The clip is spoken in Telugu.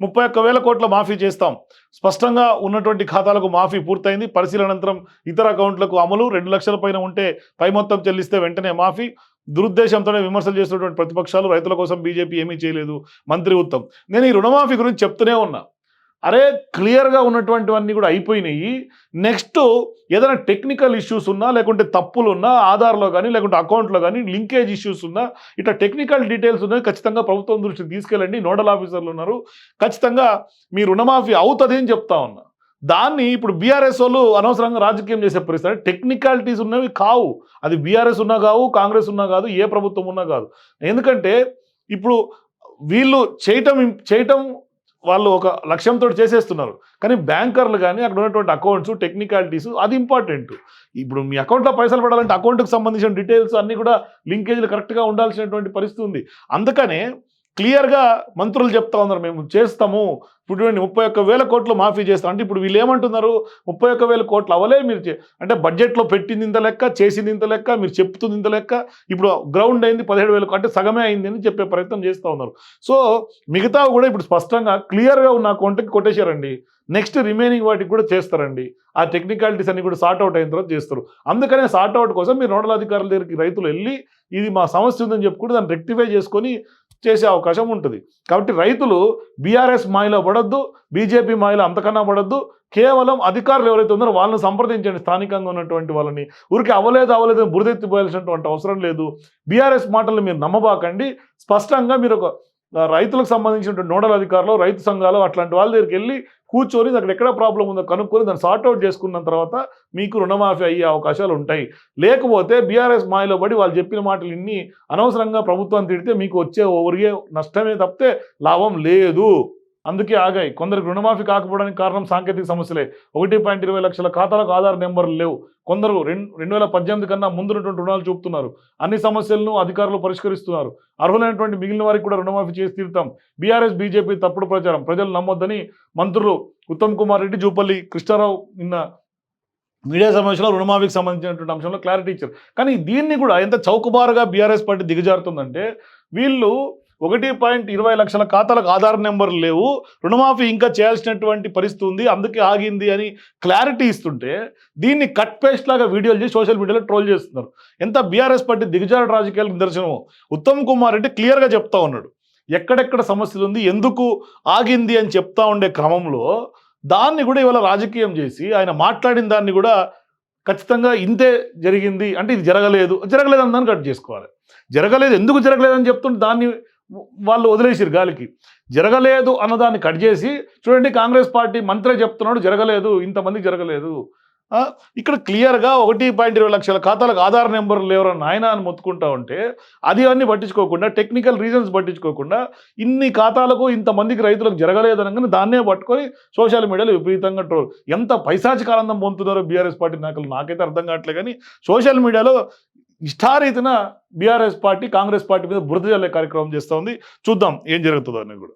ముప్పై ఒక్క వేల కోట్ల మాఫీ చేస్తాం. స్పష్టంగా ఉన్నటువంటి ఖాతాలకు మాఫీ పూర్తయింది. పరిశీలన అనంతరం ఇతర అకౌంట్లకు అమలు. రెండు లక్షల పైన ఉంటే పై మొత్తం చెల్లిస్తే వెంటనే మాఫీ. దురుద్దేశంతోనే విమర్శలు చేస్తున్నటువంటి ప్రతిపక్షాలు రైతుల కోసం బీజేపీ ఏమీ చేయలేదు. మంత్రి ఉత్తమ్. నేను ఈ రుణమాఫీ గురించి చెప్తూనే ఉన్నా. అరే క్లియర్గా ఉన్నటువంటివన్నీ కూడా అయిపోయినాయి. నెక్స్ట్ ఏదైనా టెక్నికల్ ఇష్యూస్ ఉన్నా లేకుంటే తప్పులు ఉన్నా ఆధార్లో కానీ లేకుంటే అకౌంట్లో కానీ లింకేజ్ ఇష్యూస్ ఉన్నా ఇట్లా టెక్నికల్ డీటెయిల్స్ ఉన్నాయి ఖచ్చితంగా ప్రభుత్వం దృష్టికి తీసుకెళ్ళండి. నోడల్ ఆఫీసర్లు ఉన్నారు. ఖచ్చితంగా మీ రుణమాఫీ అవుతుంది అని చెప్తా ఉన్నా. దాన్ని ఇప్పుడు బీఆర్ఎస్ వాళ్ళు అనవసరంగా రాజకీయం చేసే పరిస్థితి. టెక్నికాలిటీస్ ఉన్నవి కావు. అది బీఆర్ఎస్ ఉన్నా కావు కాంగ్రెస్ ఉన్నా కాదు ఏ ప్రభుత్వం ఉన్నా కాదు. ఎందుకంటే ఇప్పుడు వీళ్ళు చేయటం చేయటం వాళ్ళు ఒక లక్ష్యంతో చేసేస్తున్నారు. కానీ బ్యాంకర్లు కానీ అక్కడ ఉన్నటువంటి అకౌంట్స్ టెక్నికాలిటీస్ అది ఇంపార్టెంట్. ఇప్పుడు మీ అకౌంట్లో పైసలు పడాలంటే అకౌంట్కి సంబంధించిన డీటెయిల్స్ అన్నీ కూడా లింకేజీలు కరెక్ట్గా ఉండాల్సినటువంటి పరిస్థితి ఉంది. అందుకనే క్లియర్గా మంత్రులు చెప్తా ఉన్నారు మేము చేస్తాము. ఇప్పుడు ముప్పై ఒక్క వేల కోట్లు మాఫీ చేస్తాం. అంటే ఇప్పుడు వీళ్ళు ఏమంటున్నారు? ముప్పై ఒక్క వేల కోట్లు అవలే మీరు చే- అంటే బడ్జెట్లో పెట్టింది ఇంత లెక్క చేసింది ఇంత లెక్క మీరు చెప్తుంది ఇంత లెక్క ఇప్పుడు గ్రౌండ్ అయింది పదిహేడు వేలకు అంటే సగమే అయింది అని చెప్పే ప్రయత్నం చేస్తూ ఉన్నారు. సో మిగతా కూడా ఇప్పుడు స్పష్టంగా క్లియర్గా ఉన్న అకౌంట్కి కొట్టేశారండి. నెక్స్ట్ రిమైనింగ్ వాటికి కూడా చేస్తారండి. ఆ టెక్నికాలిటీస్ అన్ని కూడా సార్ట్ అవుట్ అయిన తర్వాత చేస్తారు. అందుకనే సార్ట్ అవుట్ కోసం మీరు నోడల్ అధికారుల దగ్గరికి రైతులు వెళ్ళి ఇది మా సమస్య ఉందని చెప్పుకుంటే దాన్ని రెక్టిఫై చేసుకొని చేసే అవకాశం ఉంటుంది. కాబట్టి రైతులు బీఆర్ఎస్ మాయలో పడొద్దు బీజేపీ మాయలో అంతకన్నా పడొద్దు కేవలం అధికారులు ఎవరైతే ఉన్నారో వాళ్ళని సంప్రదించండి. స్థానికంగా ఉన్నటువంటి వాళ్ళని ఊరికి అవలేదు అవలేదు బురదెత్తిపోయాల్సినటువంటి అవసరం లేదు. బీఆర్ఎస్ మాటలు మీరు నమ్మబాకండి. స్పష్టంగా మీరు ఒక రైతులకు సంబంధించినటువంటి నోడల్ అధికారులు రైతు సంఘాలు అట్లాంటి వాళ్ళ దగ్గరికి వెళ్ళి కూర్చొని అక్కడ ఎక్కడ ప్రాబ్లం ఉందో కనుక్కొని దాన్ని సార్ట్అవుట్ చేసుకున్న తర్వాత మీకు రుణమాఫీ అయ్యే అవకాశాలు ఉంటాయి. లేకపోతే బీఆర్ఎస్ మాయలో పడి వాళ్ళు చెప్పిన మాటలు ఇన్ని అనవసరంగా ప్రభుత్వాన్ని తిడితే మీకు వచ్చే ఒరిగే నష్టమే తప్పితే లాభం లేదు. అందుకే ఆగాయి. కొందరికి రుణమాఫీ కాకపోవడానికి కారణం సాంకేతిక సమస్యలే. ఒకటి పాయింట్ ఇరవై లక్షల ఖాతాలకు ఆధార్ నెంబర్లు లేవు. కొందరు రెండు రెండు వేల పద్దెనిమిది కన్నా ముందున్నటువంటి రుణాలు చూపుతున్నారు. అన్ని సమస్యలను అధికారులు పరిష్కరిస్తున్నారు. అర్హులైనటువంటి మిగిలిన వారికి కూడా రుణమాఫీ చేసి తీరుతాం. బీఆర్ఎస్ బీజేపీ తప్పుడు ప్రచారం. ప్రజలు నమ్మొద్దని మంత్రులు ఉత్తమ్ కుమార్ రెడ్డి జూపల్లి కృష్ణారావు నిన్న మీడియా సమావేశంలో రుణమాఫీకి సంబంధించినటువంటి అంశంలో క్లారిటీ ఇచ్చారు. కానీ దీన్ని కూడా ఎంత చౌకబారుగా బీఆర్ఎస్ పార్టీ దిగజారుతుందంటే వీళ్ళు ఒకటి పాయింట్ ఇరవై లక్షల ఖాతాలకు ఆధార్ నెంబర్లు లేవు. రుణమాఫీ ఇంకా చేయాల్సినటువంటి పరిస్థితి ఉంది. అందుకే ఆగింది అని క్లారిటీ ఇస్తుంటే దీన్ని కట్ పేస్ట్ లాగా వీడియోలు చేసి సోషల్ మీడియాలో ట్రోల్ చేస్తున్నారు. ఎంత బీఆర్ఎస్ పార్టీ దిగజారు రాజకీయాలకు నిదర్శనం ఉత్తమ్ కుమార్ రెడ్డి క్లియర్గా చెప్తా ఉన్నాడు. ఎక్కడెక్కడ సమస్యలు ఉంది ఎందుకు ఆగింది అని చెప్తా ఉండే క్రమంలో దాన్ని కూడా ఇవాళ రాజకీయం చేసి ఆయన మాట్లాడిన దాన్ని కూడా ఖచ్చితంగా ఇంతే జరిగింది. అంటే ఇది జరగలేదు. జరగలేదు అని దాన్ని కట్ చేసుకోవాలి. జరగలేదు. ఎందుకు జరగలేదని చెప్తుంటే దాన్ని వాళ్ళు వదిలేసారు గాలికి. జరగలేదు అన్నదాన్ని కట్ చేసి చూడండి కాంగ్రెస్ పార్టీ మంత్రి చెప్తున్నాడు జరగలేదు ఇంతమంది జరగలేదు. ఇక్కడ క్లియర్గా ఒకటి పాయింట్ ఇరవై లక్షల ఖాతాలకు ఆధార్ నెంబర్ లేవరని ఆయన అని మొత్తుకుంటా ఉంటే అది అన్ని పట్టించుకోకుండా టెక్నికల్ రీజన్స్ పట్టించుకోకుండా ఇన్ని ఖాతాలకు ఇంతమందికి రైతులకు జరగలేదు అనగానే దాన్నే పట్టుకొని సోషల్ మీడియాలో విపరీతంగా ట్రోల్. ఎంత పైశాచిక ఆనందం పొందుతున్నారో బీఆర్ఎస్ పార్టీ నాయకులు నాకైతే అర్థం కావట్లేదు కానీ సోషల్ మీడియాలో ఇష్టారీతిన బీఆర్ఎస్ పార్టీ కాంగ్రెస్ పార్టీ మీద బురద జల్లే కార్యక్రమం చేస్తూ ఉంది. చూద్దాం ఏం జరుగుతుందో అనేది కూడా.